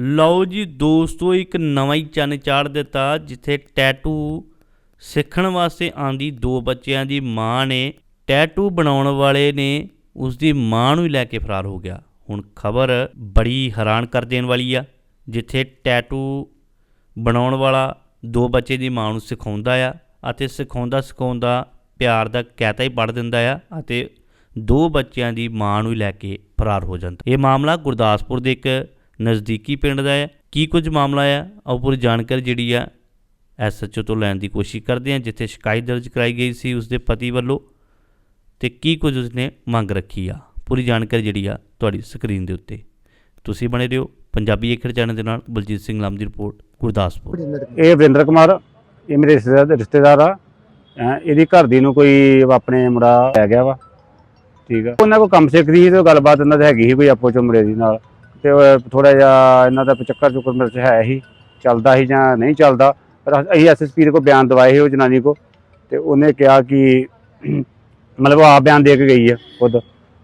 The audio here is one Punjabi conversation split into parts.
ਲਓ ਜੀ ਦੋਸਤੋ, ਇੱਕ ਨਵਾਂ ਹੀ ਚੰਨ ਚਾੜ ਦਿੱਤਾ, ਜਿੱਥੇ ਟੈਟੂ ਸਿੱਖਣ ਵਾਸਤੇ ਆਂਦੀ ਦੋ ਬੱਚਿਆਂ ਦੀ ਮਾਂ ਨੇ ਟੈਟੂ ਬਣਾਉਣ ਵਾਲੇ ਨੇ ਉਸ ਦੀ ਮਾਂ ਨੂੰ ਹੀ ਲੈ ਕੇ ਫਰਾਰ ਹੋ ਗਿਆ। ਹੁਣ ਖਬਰ ਬੜੀ ਹੈਰਾਨ ਕਰ ਦੇਣ ਵਾਲੀ ਆ, ਜਿੱਥੇ ਟੈਟੂ ਬਣਾਉਣ ਵਾਲਾ ਦੋ ਬੱਚੇ ਦੀ ਮਾਂ ਨੂੰ ਸਿਖਾਉਂਦਾ ਆ, ਅਤੇ ਸਿਖਾਉਂਦਾ ਸਿਖਾਉਂਦਾ ਪਿਆਰ ਦਾ ਕਹਿਤਾ ਹੀ ਪੜ ਦਿੰਦਾ ਆ, ਅਤੇ ਦੋ ਬੱਚਿਆਂ ਦੀ ਮਾਂ ਨੂੰ ਹੀ ਲੈ ਕੇ ਫਰਾਰ ਹੋ ਜਾਂਦਾ। ਇਹ ਮਾਮਲਾ ਗੁਰਦਾਸਪੁਰ ਦੇ ਇੱਕ ਨਜ਼ਦੀਕੀ ਪਿੰਡ ਦਾ ਹੈ। ਕੀ ਕੁਝ ਮਾਮਲਾ ਆ? ਆਓ ਪੂਰੀ ਜਾਣਕਾਰੀ ਜਿਹੜੀ ਆ ਐਸਐਚਓ ਤੋਂ ਲੈਣ ਦੀ ਕੋਸ਼ਿਸ਼ ਕਰਦੇ ਹਾਂ, ਜਿੱਥੇ ਸ਼ਿਕਾਇਤ ਦਰਜ ਕਰਾਈ ਗਈ ਸੀ ਉਸਦੇ ਪਤੀ ਵੱਲੋਂ ਤੇ ਕੀ ਕੁਝ ਉਸਨੇ ਮੰਗ ਰੱਖੀ ਆ। ਪੂਰੀ ਜਾਣਕਾਰੀ ਜਿਹੜੀ ਆ ਤੁਹਾਡੀ ਸਕਰੀਨ ਦੇ ਉੱਤੇ। ਤੁਸੀਂ ਬਣੇ ਰਹੋ ਪੰਜਾਬੀ ਏਕੜ ਚੈਨਲ ਦੇ ਨਾਲ। ਬਲਜੀਤ ਸਿੰਘ ਲਾਮ ਦੀ ਰਿਪੋਰਟ, ਗੁਰਦਾਸਪੁਰ। ਇਹ ਵਰਿੰਦਰ ਕੁਮਾਰ, ਇਹ ਮੇਰੇ ਰਿਸ਼ਤੇਦਾਰ ਰਿਸ਼ਤੇਦਾਰ ਆ। ਇਹਦੀ ਘਰ ਦੀ ਨੂੰ ਕੋਈ ਆਪਣੇ ਮੁੰਡਾ ਲੈ ਗਿਆ ਵਾ। ਠੀਕ ਆ। ਉਹਨਾਂ ਕੋ ਕੰਮ ਸਿੱਖਦੀ ਸੀ ਤੇ ਗੱਲਬਾਤ ਇਹਨਾਂ ਦੀ ਹੈਗੀ ਸੀ ਕੋਈ ਆਪੋ ਚੋਂ ਮੁੰਡੇ ਦੀ ਨਾਲ। ਤੇ ਥੋੜਾ ਜਿਹਾ ਇਹਨਾਂ ਦਾ ਚੱਕਰ ਚੁੱਕਰ ਮਿਰਚ ਹੈ ਹੀ, ਚੱਲਦਾ ਸੀ ਜਾਂ ਨਹੀਂ ਚੱਲਦਾ, ਪਰ ਅਸੀਂ ਐਸਐਸਪੀ ਦੇ ਕੋ ਬਿਆਨ ਦਵਾਏ ਸੀ ਉਹ ਜਨਾਨੀ ਕੋ ਤੇ ਉਹਨੇ ਕਿਹਾ ਕਿ ਮਤਲਬ ਉਹ ਆਪ ਬਿਆਨ ਦੇ ਕੇ ਗਈ ਹੈ ਖੁਦ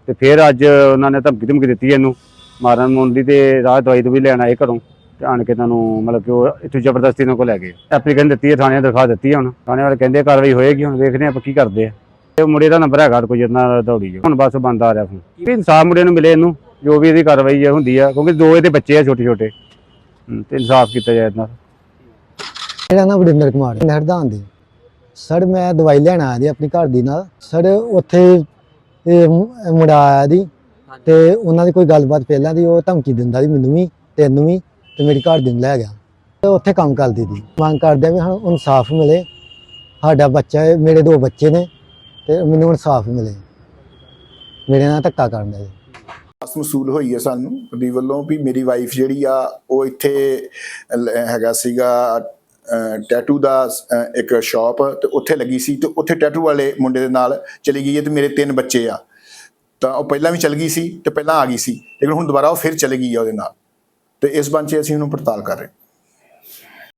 ਤੇ ਫਿਰ ਅੱਜ ਉਹਨਾਂ ਨੇ ਧਮਕੀ ਧਮਕੀ ਦਿੱਤੀ ਇਹਨੂੰ ਮਾਰਨ ਮੁਰਨ ਦੀ ਤੇ ਰਾਹ ਦਵਾਈ ਤੋਂ ਵੀ ਲੈਣ ਆਏ ਘਰੋਂ ਤੇ ਆਣ ਕੇ ਤੁਹਾਨੂੰ ਮਤਲਬ ਕਿ ਉਹ ਇੱਥੋਂ ਜ਼ਬਰਦਸਤੀ ਨਾਲ ਕੋ ਲੈ ਗਏ। ਐਪਲੀਕੇਸ਼ਨ ਦਿੱਤੀ ਹੈ ਥਾਣੇ ਦਿਖਾ ਦਿੱਤੀ ਹੁਣ। ਥਾਣੇ ਵਾਲੇ ਕਹਿੰਦੇ ਕਾਰਵਾਈ ਹੋਏਗੀ, ਹੁਣ ਵੇਖਦੇ ਹਾਂ ਆਪਾਂ ਕੀ ਕਰਦੇ ਆ। ਤੇ ਉਹ ਮੁੰਡੇ ਦਾ ਨੰਬਰ ਹੈਗਾ, ਕੋਈ ਜਿੰਨਾ ਦੌੜੀ ਜੋ ਹੁਣ ਬਸ ਬੰਦ ਆ ਰਿਹਾ ਫੋਨ ਵੀ ਇਨਸਾਫ ਮੁੰਡੇ ਨੂੰ ਮਿਲੇ ਇਹਨੂੰ। ਜੋ ਵੀ ਇਹਦੀ ਕਾਰਵਾਈ ਹੈ ਹੁੰਦੀ ਆ, ਕਿਉਂਕਿ ਦੋ ਇਹਦੇ ਬੱਚੇ ਆ ਛੋਟੇ ਛੋਟੇ। ਤੇ ਇਨਸਾਫ ਕੀਤਾ ਜਾਏ ਇਹਨਾਂ ਦਾ। ਮੇਰਾ ਨਾਮ ਵਰਿੰਦਰ ਕੁਮਾਰ ਹੈ ਦੀ। ਸਰ, ਮੈਂ ਦਵਾਈ ਲੈਣ ਆਇਆ ਜੀ ਆਪਣੀ ਘਰ ਦੀ ਨਾਲ। ਸਰ, ਉੱਥੇ ਇਹ ਮੁ- ਮੁੰਡਾ ਆਇਆ ਦੀ ਤੇ ਉਹਨਾਂ ਦੀ ਕੋਈ ਗੱਲਬਾਤ ਪਹਿਲਾਂ ਦੀ, ਉਹ ਧਮਕੀ ਦਿੰਦਾ ਸੀ ਮੈਨੂੰ ਵੀ, ਤੈਨੂੰ ਵੀ, ਤੇ ਮੇਰੀ ਘਰ ਦੀ ਨੂੰ ਲੈ ਗਿਆ। ਤੇ ਉੱਥੇ ਕੰਮ ਕਰਦੀ ਸੀ। ਮੰਗ ਕਰਦੇ ਵੀ ਸਾਨੂੰ ਇਨਸਾਫ ਮਿਲੇ। ਸਾਡਾ ਬੱਚਾ ਹੈ, ਮੇਰੇ ਦੋ ਬੱਚੇ ਨੇ, ਤੇ ਮੈਨੂੰ ਇਨਸਾਫ ਮਿਲੇ। ਮੇਰੇ ਨਾਲ ਧੱਕਾ ਕਰਨ ਦਾ। ਜੀ ਆਸ ਮਸੂਲ ਹੋਈ ਹੈ ਸਾਨੂੰ। ਦੀ ਵੱਲੋਂ ਵੀ ਮੇਰੀ ਵਾਈਫ ਜਿਹੜੀ ਆ, ਉਹ ਇੱਥੇ ਹੈਗਾ ਸੀਗਾ ਟੈਟੂ ਦਾ ਇੱਕ ਸ਼ਾਪ ਤੇ ਉੱਥੇ ਲੱਗੀ ਸੀ ਤੇ ਉੱਥੇ ਟੈਟੂ ਵਾਲੇ ਮੁੰਡੇ ਦੇ ਨਾਲ ਚਲੀ ਗਈ ਹੈ ਤੇ ਮੇਰੇ ਤਿੰਨ ਬੱਚੇ ਆ। ਤਾਂ ਉਹ ਪਹਿਲਾਂ ਵੀ ਚਲ ਗਈ ਸੀ ਤੇ ਪਹਿਲਾਂ ਆ ਗਈ ਸੀ। ਲੇਕਿਨ ਹੁਣ ਦੁਬਾਰਾ ਉਹ ਫਿਰ ਚਲੀ ਗਈ ਆ ਉਹਦੇ ਨਾਲ। ਤੇ ਇਸ ਬੰਚੇ ਅਸੀਂ ਉਹਨੂੰ ਪੜਤਾਲ ਕਰ ਰਹੇ